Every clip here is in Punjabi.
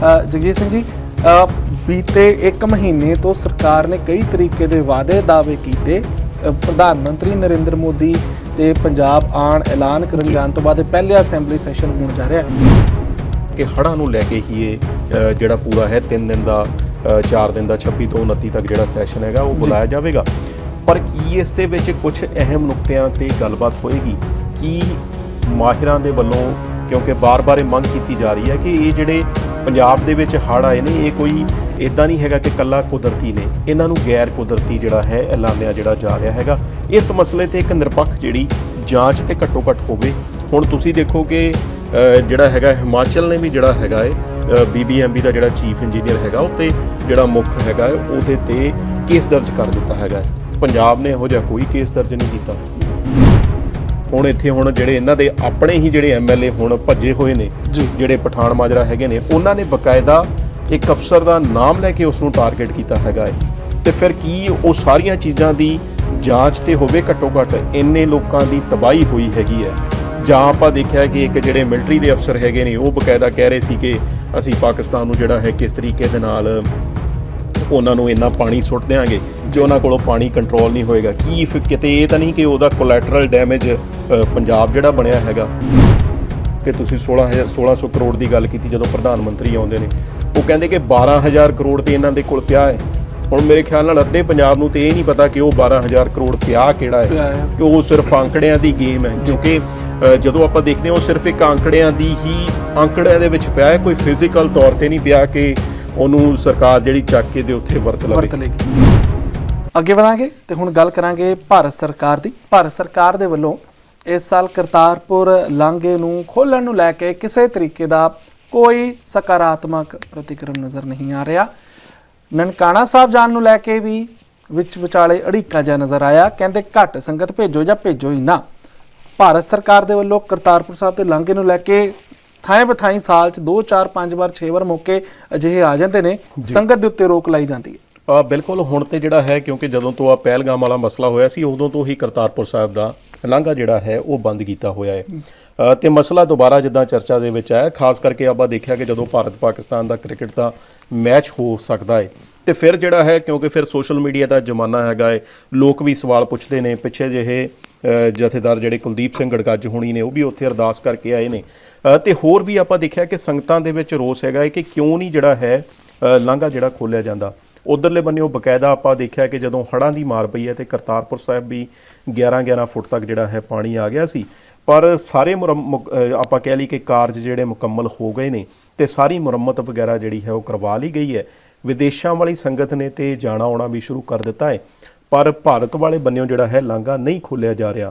ਜਗਜੀਤ ਸਿੰਘ ਜੀ ਬੀਤੇ 1 ਮਹੀਨੇ ਤੋਂ ਸਰਕਾਰ ਨੇ ਕਈ ਤਰੀਕੇ ਦੇ ਵਾਅਦੇ ਦਾਅਵੇ ਕੀਤੇ। ਪ੍ਰਧਾਨ ਮੰਤਰੀ ਨਰਿੰਦਰ ਮੋਦੀ ਤੇ ਪੰਜਾਬ ਆਣ ਐਲਾਨ ਕਰਨ ਜਾਣ ਤੋਂ ਬਾਅਦ ਪਹਿਲਾ ਅਸੈਂਬਲੀ ਸੈਸ਼ਨ ਹੋਣ ਜਾ ਰਿਹਾ ਹੈ। ਕਿ ਹੜ੍ਹਾਂ ਨੂੰ ਲੈ ਕੇ ਹੀ ਇਹ ਜਿਹੜਾ ਪੂਰਾ ਹੈ 3 ਦਿਨ ਦਾ 4 ਦਿਨ ਦਾ 26 ਤੋਂ 29 ਤੱਕ ਜਿਹੜਾ ਸੈਸ਼ਨ ਹੈਗਾ ਉਹ ਬੁਲਾਇਆ ਜਾਵੇਗਾ। ਪਰ ਕੀ ਇਸ ਦੇ ਵਿੱਚ ਕੁਝ ਅਹਿਮ ਨੁਕਤਿਆਂ ਤੇ ਗੱਲਬਾਤ ਹੋਏਗੀ? ਕੀ ਮਾਹਿਰਾਂ ਦੇ ਵੱਲੋਂ ਕਿਉਂਕਿ ਬਾਰ-ਬਾਰ ਇਹ ਮੰਗ ਕੀਤੀ ਜਾ ਰਹੀ ਹੈ ਕਿ ਇਹ ਜਿਹੜੇ ਪੰਜਾਬ ਦੇ ਵਿੱਚ ਹੜ੍ਹ ਆਏ ਨੇ, ਇਹ ਕੋਈ ਇਦਾਂ ਨਹੀਂ ਹੈਗਾ ਕਿ ਕੱਲਾ ਕੁਦਰਤੀ ਨੇ, ਇਹਨਾਂ ਨੂੰ ਗੈਰ ਕੁਦਰਤੀ ਜਿਹੜਾ ਹੈ, ਐਲਾਨਿਆ ਜਿਹੜਾ ਜਾ ਰਿਹਾ ਹੈਗਾ। ਇਸ ਮਸਲੇ ਤੇ ਇੱਕ ਨਿਰਪੱਖ ਜਿਹੜੀ ਜਾਂਚ ਤੇ ਘੱਟੋ ਘੱਟ ਹੋਵੇ। ਹੁਣ ਤੁਸੀਂ ਦੇਖੋ ਕਿ ਜਿਹੜਾ ਹੈਗਾ, ਹਿਮਾਚਲ ਨੇ ਵੀ ਜਿਹੜਾ ਹੈਗਾ ਹੈ ਬੀਬੀਐਮਬੀ ਦਾ ਜਿਹੜਾ ਚੀਫ ਇੰਜੀਨੀਅਰ ਹੈਗਾ, ਉਹ ਤੇ ਜਿਹੜਾ ਮੁੱਖ ਹੈਗਾ ਉਹਦੇ ਤੇ ਕੇਸ ਦਰਜ ਕਰ ਦਿੱਤਾ ਹੈਗਾ ਪੰਜਾਬ ਨੇ ਇਹੋ ਜਿਹਾ ਕੋਈ ਕੇਸ ਦਰਜ ਨਹੀਂ ਕੀਤਾ। ਹੁਣ ਇੱਥੇ ਹੁਣ ਜਿਹੜੇ ਇਹਨਾਂ ਦੇ ਆਪਣੇ ਹੀ ਜਿਹੜੇ ਐਮਐਲਏ ਹੁਣ ਭੱਜੇ ਹੋਏ ਨੇ। ਜਿਹੜੇ ਪਠਾਨ ਮਾਜਰਾ ਹੈਗੇ ਨੇ ਉਹਨਾਂ ਨੇ ਬਕਾਇਦਾ ਇੱਕ ਅਫਸਰ ਦਾ ਨਾਮ ਲੈ ਕੇ ਉਸ ਨੂੰ ਟਾਰਗੇਟ ਕੀਤਾ ਹੈਗਾ ਹੈ ਤੇ ਫਿਰ ਕੀ ਉਹ ਸਾਰੀਆਂ ਚੀਜ਼ਾਂ ਦੀ ਜਾਂਚ ਤੇ ਹੋਵੇ ਘੱਟੋ ਘੱਟ ਇੰਨੇ ਲੋਕਾਂ ਦੀ ਤਬਾਹੀ ਹੋਈ ਹੈਗੀ ਹੈ ਜਾਂ ਆਪਾਂ ਦੇਖਿਆ ਕਿ ਇੱਕ ਜਿਹੜੇ ਮਿਲਟਰੀ ਦੇ ਅਫਸਰ ਹੈਗੇ ਨੇ ਉਹ ਬਕਾਇਦਾ ਕਹਿ ਰਹੇ ਸੀ ਕਿ ਅਸੀਂ ਪਾਕਿਸਤਾਨ ਨੂੰ ਜਿਹੜਾ ਹੈ ਕਿਸ ਤਰੀਕੇ ਦੇ ਨਾਲ ਉਹਨਾਂ ਨੂੰ ਇੰਨਾ ਪਾਣੀ ਸੁੱਟ ਦੇਾਂਗੇ ਜੇ ਉਹਨਾਂ ਕੋਲੋਂ ਪਾਣੀ ਕੰਟਰੋਲ ਨਹੀਂ ਹੋਏਗਾ। ਕੀ ਫਿਰ ਕਿਤੇ ਇਹ ਤਾਂ ਨਹੀਂ ਕਿ ਉਹਦਾ ਕੋਲੈਟਰਲ ਡੈਮੇਜ ਪੰਜਾਬ ਜਿਹੜਾ ਬਣਿਆ ਹੈਗਾ। ਕਿ ਤੁਸੀਂ 16000 1600 ਕਰੋੜ ਦੀ ਗੱਲ ਕੀਤੀ ਜਦੋਂ ਪ੍ਰਧਾਨ ਮੰਤਰੀ ਆਉਂਦੇ ਨੇ। ਉਹ ਕਹਿੰਦੇ ਕਿ 12000 ਕਰੋੜ ਤੇ ਇਹਨਾਂ ਦੇ ਕੋਲ ਪਿਆ ਹੈ। ਹੁਣ ਮੇਰੇ ਖਿਆਲ ਨਾਲ ਅੱਧੇ ਪੰਜਾਬ ਨੂੰ ਤੇ ਇਹ ਨਹੀਂ ਪਤਾ ਕਿ ਉਹ 12000 ਕਰੋੜ ਪਿਆ ਕਿਹੜਾ ਹੈ। ਕਿ ਉਹ ਸਿਰਫ ਅੰਕੜਿਆਂ ਦੀ ਗੇਮ ਹੈ। ਕਿਉਂਕਿ ਜਦੋਂ ਆਪਾਂ ਦੇਖਦੇ ਹਾਂ ਉਹ ਸਿਰਫ ਇੱਕ ਅੰਕੜਿਆਂ ਦੀ ਹੀ ਅੰਕੜਿਆਂ ਦੇ ਵਿੱਚ ਪਿਆ ਹੈ। ਕੋਈ ਫਿਜ਼ੀਕਲ ਤੌਰ ਤੇ ਨਹੀਂ ਪਿਆ ਕਿ ਉਹਨੂੰ ਸਰਕਾਰ ਜਿਹੜੀ ਚੱਕ ਕੇ ਦੇ ਉੱਥੇ ਵਰਤ ਲਵੇ। ਵਰਤ ਲੇਗੀ ਅੱਗੇ ਵਧਾਂਗੇ ਤੇ ਹੁਣ ਗੱਲ ਕਰਾਂਗੇ ਭਾਰਤ ਸਰਕਾਰ ਦੀ। ਭਾਰਤ ਸਰਕਾਰ ਦੇ ਵੱਲੋਂ ਇਸ ਸਾਲ ਕਰਤਾਰਪੁਰ ਲਾਂਘੇ ਨੂੰ ਖੋਲਣ ਨੂੰ ਲੈ ਕੇ ਕਿਸੇ ਤਰੀਕੇ ਦਾ ਕੋਈ ਸਕਾਰਾਤਮਕ ਪ੍ਰਤੀਕਰਮ ਨਜ਼ਰ ਨਹੀਂ ਆ ਰਿਹਾ। ਨਨਕਾਣਾ ਸਾਹਿਬ ਜਾਣ ਨੂੰ ਲੈ ਕੇ ਵੀ ਵਿੱਚ ਵਿਚਾਲੇ ਅੜੀਕਾ ਜਿਹਾ ਨਜ਼ਰ ਆਇਆ। ਕਹਿੰਦੇ ਘੱਟ ਸੰਗਤ ਭੇਜੋ ਜਾਂ ਭੇਜੋ ਹੀ ਨਾ। ਭਾਰਤ ਸਰਕਾਰ ਦੇ ਵੱਲੋਂ ਕਰਤਾਰਪੁਰ ਸਾਹਿਬ ਦੇ ਲਾਂਘੇ ਨੂੰ ਲੈ ਕੇ ਥਾਂ ਬਥਾਈ ਸਾਲ ਚ 2 4 5 ਵਾਰ 6 ਵਾਰ ਮੌਕੇ ਅਜਿਹੇ ਆ ਜਾਂਦੇ ਨੇ। ਸੰਗਤ ਦੇ ਉੱਤੇ ਰੋਕ ਲਾਈ ਜਾਂਦੀ ਹੈ। ਆ ਬਿਲਕੁਲ ਹੁਣ ਤੇ ਜਿਹੜਾ ਹੈ ਕਿਉਂਕਿ ਜਦੋਂ ਤੋਂ ਆ ਪਹਿਲਗਾਮ ਵਾਲਾ ਮਸਲਾ ਹੋਇਆ ਸੀ ਉਦੋਂ ਤੋਂ ਹੀ ਕਰਤਾਰਪੁਰ ਸਾਹਿਬ ਦਾ ਲਾਂਘਾ ਜਿਹੜਾ ਹੈ ਉਹ ਬੰਦ ਕੀਤਾ ਹੋਇਆ ਹੈ। ਤੇ ਮਸਲਾ ਦੁਬਾਰਾ ਜਿੱਦਾਂ ਚਰਚਾ ਦੇ ਵਿੱਚ ਆਇਆ ਖਾਸ ਕਰਕੇ ਆਪਾਂ ਦੇਖਿਆ ਕਿ ਜਦੋਂ ਭਾਰਤ ਪਾਕਿਸਤਾਨ ਦਾ ਕ੍ਰਿਕਟ ਦਾ ਮੈਚ ਹੋ ਸਕਦਾ ਹੈ ਤੇ ਫਿਰ ਜਿਹੜਾ ਹੈ ਕਿਉਂਕਿ ਫਿਰ ਸੋਸ਼ਲ ਮੀਡੀਆ ਦਾ ਜ਼ਮਾਨਾ ਹੈਗਾ ਹੈ ਲੋਕ ਵੀ ਸਵਾਲ ਪੁੱਛਦੇ ਨੇ ਪਿੱਛੇ ਜਿਹੇ ਜਥੇਦਾਰ ਜਿਹੜੇ ਕੁਲਦੀਪ ਸਿੰਘ ਗੜਗੱਜ ਹੋਣੀ ਨੇ ਉਹ ਵੀ ਉੱਥੇ ਅਰਦਾਸ ਕਰਕੇ ਆਏ ਨੇ। ਤੇ ਹੋਰ ਵੀ ਆਪਾਂ ਦੇਖਿਆ ਕਿ ਸੰਗਤਾਂ ਦੇ ਵਿੱਚ ਰੋਸ ਹੈਗਾ ਹੈ ਕਿ ਕਿਉਂ ਨਹੀਂ ਜਿਹੜਾ ਹੈ ਲਾਂਘਾ ਜਿਹੜਾ ਖੋਲਿਆ ਜਾਂਦਾ। ਉਧਰਲੇ ਬੰਨਿਓ ਬਕਾਇਦਾ ਆਪਾਂ ਦੇਖਿਆ ਕਿ ਜਦੋਂ ਹੜ੍ਹਾਂ ਦੀ ਮਾਰ ਪਈ ਹੈ ਤੇ ਕਰਤਾਰਪੁਰ ਸਾਹਿਬ ਵੀ 11-11 ਫੁੱਟ ਤੱਕ ਜਿਹੜਾ ਹੈ ਪਾਣੀ ਆ ਗਿਆ ਸੀ। ਪਰ ਸਾਰੇ ਮੁਰੰਮ- ਮੁਕ- ਆਪਾਂ ਕਹਿ ਲਈ ਕਿ ਕਾਰਜ ਜਿਹੜੇ ਮੁਕੰਮਲ ਹੋ ਗਏ ਨੇ ਤੇ ਸਾਰੀ ਮੁਰੰਮਤ ਵਗੈਰਾ ਜਿਹੜੀ ਹੈ ਉਹ ਕਰਵਾ ਲਈ ਗਈ ਹੈ। ਵਿਦੇਸ਼ਾਂ ਵਾਲੀ ਸੰਗਤ ਨੇ ਤੇ ਜਾਣਾ ਆਉਣਾ ਵੀ ਸ਼ੁਰੂ ਕਰ ਦਿੱਤਾ ਹੈ, ਪਰ ਭਾਰਤ ਵਾਲੇ ਬੰਨਿਓ ਜਿਹੜਾ ਹੈ ਲਾਂਘਾ ਨਹੀਂ ਖੋਲਿਆ ਜਾ ਰਿਹਾ।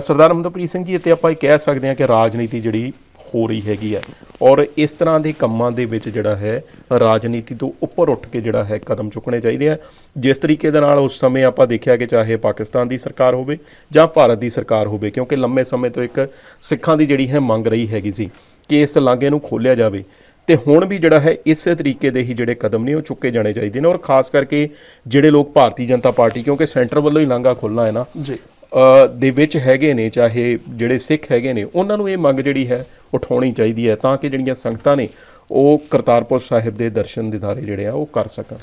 ਸਰਦਾਰ ਅਮਰਪ੍ਰੀਤ ਸਿੰਘ ਜੀ, ਇੱਥੇ ਆਪਾਂ ਇਹ ਕਹਿ ਸਕਦੇ ਹਾਂ ਕਿ ਰਾਜਨੀਤੀ ਜਿਹੜੀ ਹੋ ਰਹੀ ਹੈਗੀ ਹੈ। ਔਰ ਇਸ ਤਰ੍ਹਾਂ ਦੇ ਕੰਮਾਂ ਦੇ ਵਿੱਚ ਜਿਹੜਾ ਹੈ, ਰਾਜਨੀਤੀ ਤੋਂ ਉੱਪਰ ਉੱਠ ਕੇ ਜਿਹੜਾ ਹੈ ਕਦਮ ਚੁੱਕਣੇ ਚਾਹੀਦੇ ਆ। ਜਿਸ ਤਰੀਕੇ ਦੇ ਨਾਲ ਉਸ ਸਮੇਂ ਆਪਾਂ ਦੇਖਿਆ ਕਿ ਚਾਹੇ ਪਾਕਿਸਤਾਨ ਦੀ ਸਰਕਾਰ ਹੋਵੇ ਜਾਂ ਭਾਰਤ ਦੀ ਸਰਕਾਰ ਹੋਵੇ, ਕਿਉਂਕਿ ਲੰਮੇ ਸਮੇਂ ਤੋਂ ਇੱਕ ਸਿੱਖਾਂ ਦੀ ਜਿਹੜੀ ਹੈ ਮੰਗ ਰਹੀ ਹੈਗੀ ਸੀ ਕਿ ਇਸ ਲਾਂਘੇ ਨੂੰ ਖੋਲਿਆ ਜਾਵੇ। ਤੇ ਹੁਣ ਵੀ ਜਿਹੜਾ ਹੈ, ਇਸੇ ਤਰੀਕੇ ਦੇ ਹੀ ਜਿਹੜੇ ਕਦਮ ਨੇ ਉਹ ਚੁੱਕੇ ਜਾਣੇ ਚਾਹੀਦੇ ਨੇ। ਔਰ ਖਾਸ ਕਰਕੇ ਜਿਹੜੇ ਲੋਕ ਭਾਰਤੀ ਜਨਤਾ ਪਾਰਟੀ, ਕਿਉਂਕਿ ਸੈਂਟਰ ਵੱਲੋਂ ਹੀ ਲਾਂਘਾ ਖੋਲਣਾ ਹੈ ਨਾ, ਜੀ। ਦੇ ਵਿੱਚ ਹੈਗੇ ਨੇ ਚਾਹੇ ਜਿਹੜੇ ਸਿੱਖ ਹੈਗੇ ਨੇ ਉਹਨਾਂ ਨੂੰ ਇਹ ਮੰਗ ਜਿਹੜੀ ਹੈ ਉਠਾਉਣੀ ਚਾਹੀਦੀ ਹੈ ਤਾਂ ਕਿ ਜਿਹੜੀਆਂ ਸੰਗਤਾਂ ਨੇ ਉਹ ਕਰਤਾਰਪੁਰ ਸਾਹਿਬ ਦੇ ਦਰਸ਼ਨ ਦਿਦਾਰੇ ਜਿਹੜੇ ਆ ਉਹ ਕਰ ਸਕਣ।